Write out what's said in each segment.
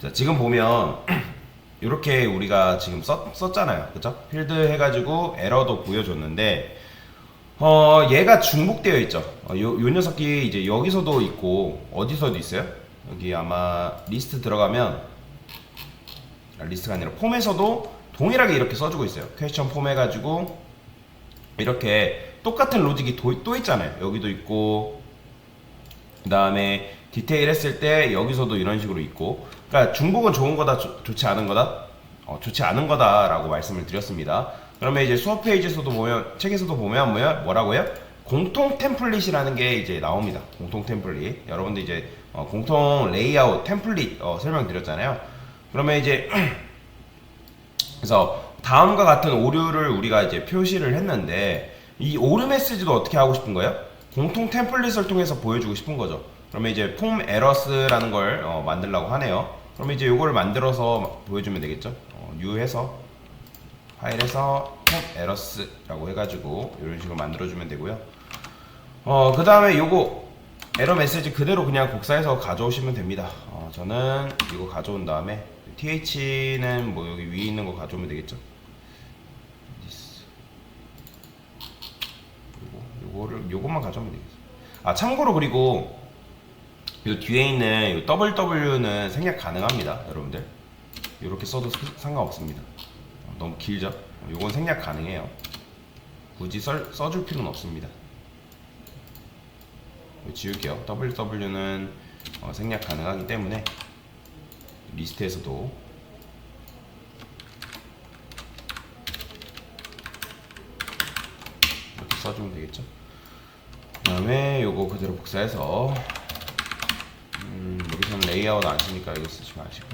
자, 지금 보면 이렇게 우리가 지금 썼, 썼잖아요. 그죠? 필드 해가지고 에러도 보여줬는데 어, 얘가 중복되어 있죠. 어, 요, 요 녀석이 이제 여기서도 있고 어디서도 있어요. 여기 아마 리스트 들어가면 아, 리스트가 아니라 폼에서도 동일하게 이렇게 써주고 있어요. 퀘스천 폼 해가지고 이렇게 똑같은 로직이 도- 또 있잖아요. 여기도 있고 그 다음에 디테일 했을 때 여기서도 이런 식으로 있고. 그러니까 중복은 좋은 거다 좋- 좋지 않은 거다? 어, 좋지 않은 거다라고 말씀을 드렸습니다. 그러면 이제 수업 페이지에서도 보면 책에서도 보면 뭐야 뭐라고요? 공통 템플릿이라는 게 이제 나옵니다. 공통 템플릿. 여러분들 이제 어, 공통 레이아웃 템플릿 어, 설명드렸잖아요. 그러면 이제 그래서 다음과 같은 오류를 우리가 이제 표시를 했는데 이 오류 메시지도 어떻게 하고 싶은 거예요? 공통 템플릿을 통해서 보여주고 싶은 거죠. 그러면 이제 폼 에러스라는 걸 어, 만들려고 하네요. 그러면 이제 이걸 만들어서 보여주면 되겠죠. 어, 뉴해서 파일에서 폼 에러스라고 해가지고 이런 식으로 만들어주면 되고요. 어, 그 다음에 요거 에러 메시지 그대로 그냥 복사해서 가져오시면 됩니다. 어, 저는 이거 가져온 다음에 th는 뭐 여기 위에 있는 거 가져오면 되겠죠. 요거를 요것만 가져오면 되겠어. 아 참고로 그리고 요 뒤에 있는 요 WW는 생략 가능합니다, 여러분들. 이렇게 써도 스- 상관없습니다. 어, 너무 길죠? 어, 요건 생략 가능해요. 굳이 써, 써줄 필요는 없습니다. 이거 지울게요. WW는 어, 생략 가능하기 때문에 리스트에서도 이렇게 써주면 되겠죠. 그 다음에 요거 그대로 복사해서 음, 여기서는 레이아웃 안 쓰니까 이거 쓰지 마시고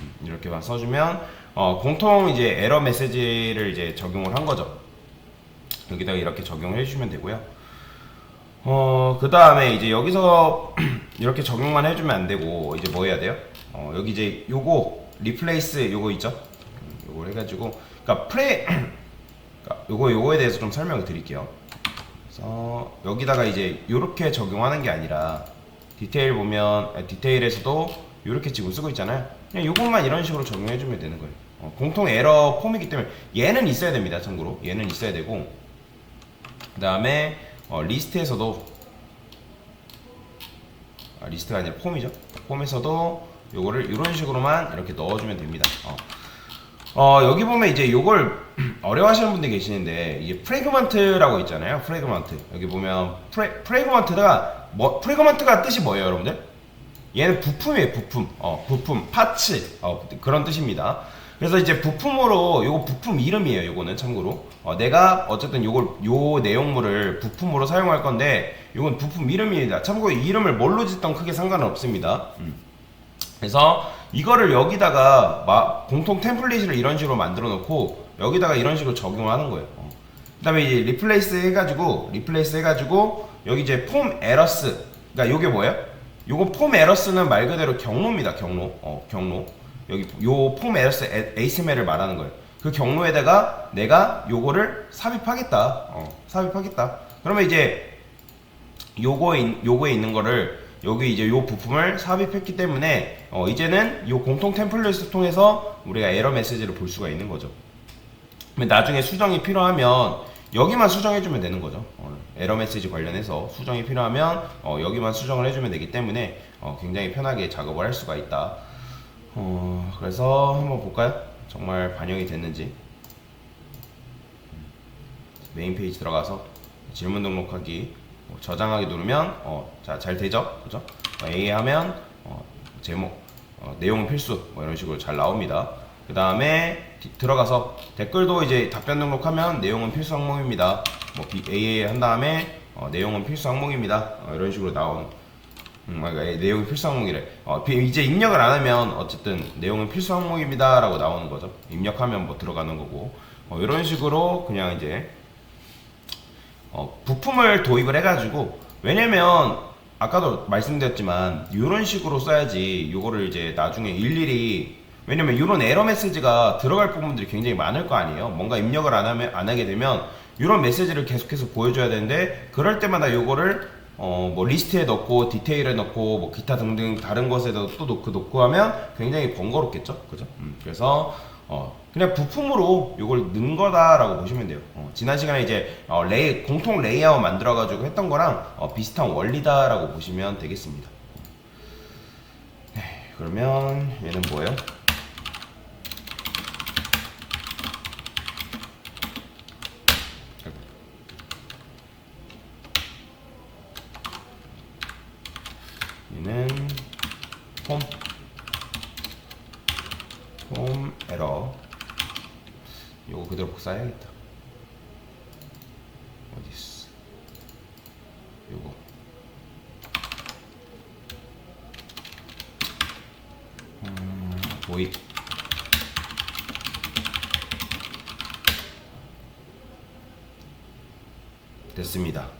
음, 이렇게 만 써주면 어, 공통 이제 에러 메시지를 이제 적용을 한 거죠. 여기다가 이렇게 적용을 해주시면 되고요. 어, 그 다음에 이제 여기서 이렇게 적용만 해주면 안 되고, 이제 뭐 해야 돼요? 어, 여기 이제 요거, 리플레이스 요거 있죠? 음, 요걸 해가지고, 그니까 프레, 그러니까 요거, 요거에 대해서 좀 설명을 드릴게요. 그래서 여기다가 이제 요렇게 적용하는 게 아니라, 디테일 보면, 아, 디테일에서도 요렇게 지금 쓰고 있잖아요. 그냥 요것만 이런 식으로 적용해주면 되는 거예요. 어, 공통 에러 폼이기 때문에, 얘는 있어야 됩니다, 참고로. 얘는 있어야 되고, 그 다음에 어, 리스트에서도 아, 리스트가 아니라 폼이죠. 폼에서도 요거를 이런 식으로만 이렇게 넣어주면 됩니다. 어. 어, 여기 보면 이제 요걸 어려워하시는 분들이 계시는데 이게 프레그먼트라고 있잖아요. 프레그먼트 여기 보면 프레, 프레그먼트가 뭐 프레그먼트가 뜻이 뭐예요, 여러분들? 얘는 부품이에요, 부품. 어, 부품, 파츠. 어, 그런 뜻입니다. 그래서 이제 부품으로 요거 부품 이름이에요, 요거는 참고로. 어, 내가 어쨌든 요걸 요 내용물을 부품으로 사용할 건데 요건 부품 이름입니다. 참고로 이 이름을 뭘로 짓던 크게 상관은 없습니다. 음. 그래서 이거를 여기다가 마- 공통 템플릿을 이런 식으로 만들어 놓고 여기다가 이런 식으로 적용을 하는 거예요. 어. 그 다음에 이제 리플레이스 해가지고 리플레이스 해가지고 여기 이제 폼 에러스 그러니까 요게 뭐예요? 요거 폼 에러스는 말 그대로 경로입니다. 경로. 어, 경로. 여기 요 폼 에러스 에- ASML을 말하는 거예요. 그 경로에다가 내가 요거를 삽입하겠다. 어, 삽입하겠다. 그러면 이제 요거에, 요거에 있는 거를 여기 이제 요 부품을 삽입했기 때문에 어, 이제는 요 공통 템플릿을 통해서 우리가 에러 메시지를 볼 수가 있는 거죠. 나중에 수정이 필요하면 여기만 수정해주면 되는 거죠. 어, 에러 메시지 관련해서 수정이 필요하면 어, 여기만 수정을 해주면 되기 때문에 어, 굉장히 편하게 작업을 할 수가 있다. 어, 그래서 한번 볼까요? 정말 반영이 됐는지. 메인 페이지 들어가서 질문 등록하기 어, 저장하기 누르면 어, 자, 잘 되죠? 그죠? 어, A 하면 어, 제목, 어, 내용 필수 뭐 이런 식으로 잘 나옵니다. 그 다음에 들어가서 댓글도 이제 답변 등록하면 내용은 필수 항목입니다. 뭐 AA 한 다음에 어, 내용은 필수 항목입니다. 어, 이런 식으로 나오는 음, 그러니까 예, 내용이 필수 항목이래. 어, 비- 이제 입력을 안 하면 어쨌든 내용은 필수 항목입니다라고 나오는 거죠. 입력하면 뭐 들어가는 거고 어, 이런 식으로 그냥 이제 어, 부품을 도입을 해가지고 왜냐면 아까도 말씀드렸지만 이런 식으로 써야지 요거를 이제 나중에 일일이 왜냐면 이런 에러 메시지가 들어갈 부분들이 굉장히 많을 거 아니에요 뭔가 입력을 안 하면 안 하게 되면 이런 메시지를 계속해서 보여줘야 되는데 그럴 때마다 요거를 어, 뭐 리스트에 넣고 디테일에 넣고 뭐 기타 등등 다른 것에도 또 넣고 넣고 하면 굉장히 번거롭겠죠, 그죠? 음, 그래서 어, 그냥 부품으로 이걸 넣은 거다라고 보시면 돼요. 어, 지난 시간에 이제 어, 레이, 공통 레이아웃 만들어가지고 했던 거랑 어, 비슷한 원리다라고 보시면 되겠습니다. 네, 그러면 얘는 뭐예요? 얘는 폼, 폼 에러. 요거 그대로 복사해야겠다. 어디 있어? 요거. 음, 도입. 됐습니다.